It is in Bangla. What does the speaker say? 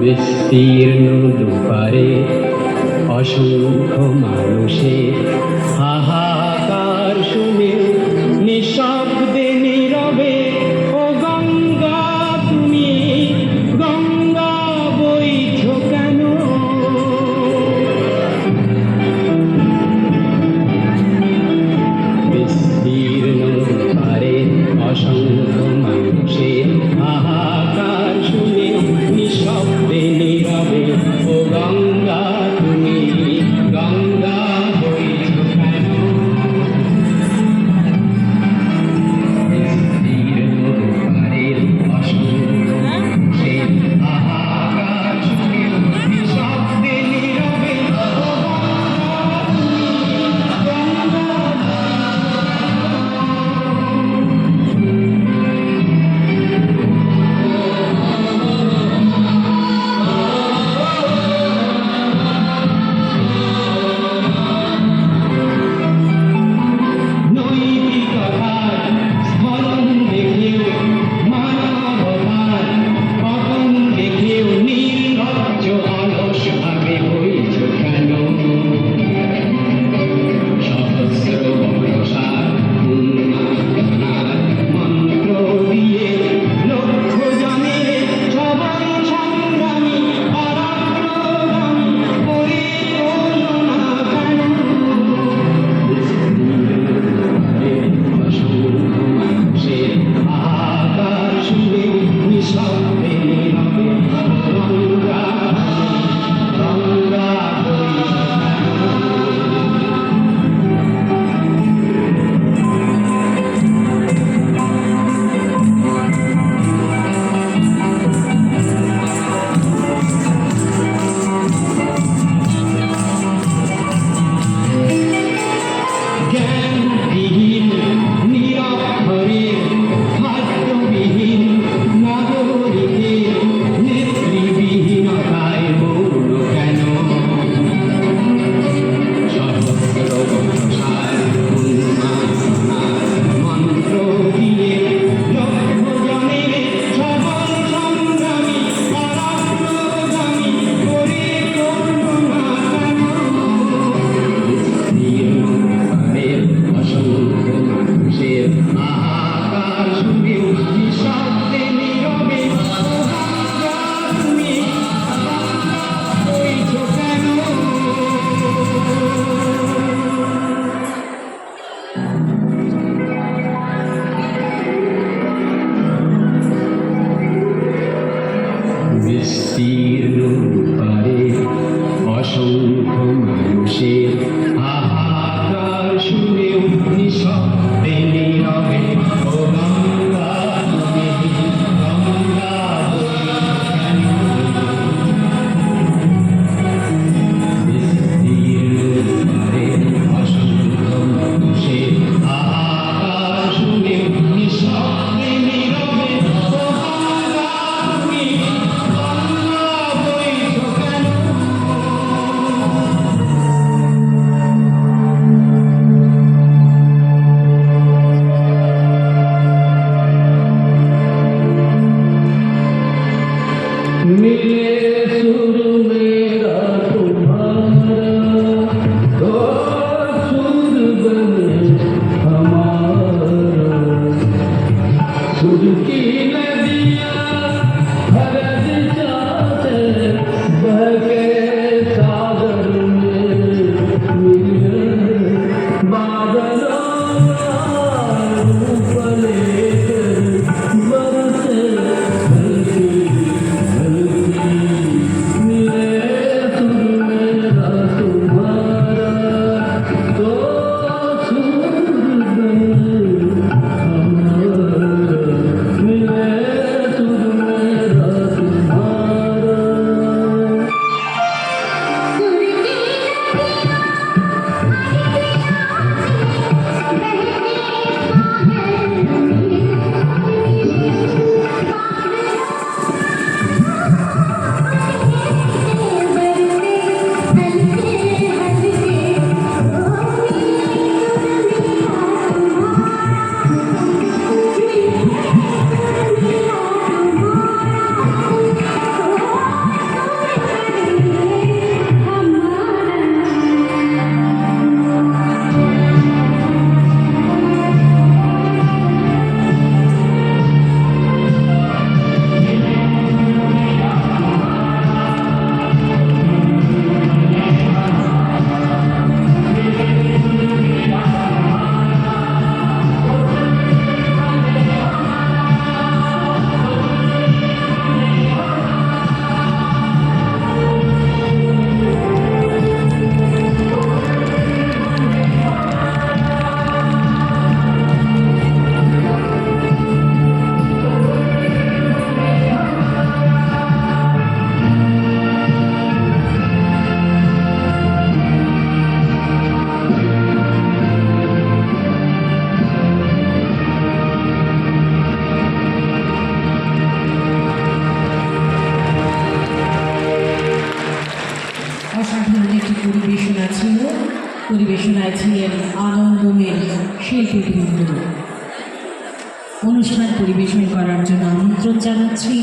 বিস্তীর্ণ দুপারে অসংখ্য মানুষের হাহাকার Oh. পরিবেশনায় ছিলেন আনন্দমের শিল্পীবৃন্দ অনুষ্ঠান পরিবেশন করার জন্য আমন্ত্রণ জানাচ্ছি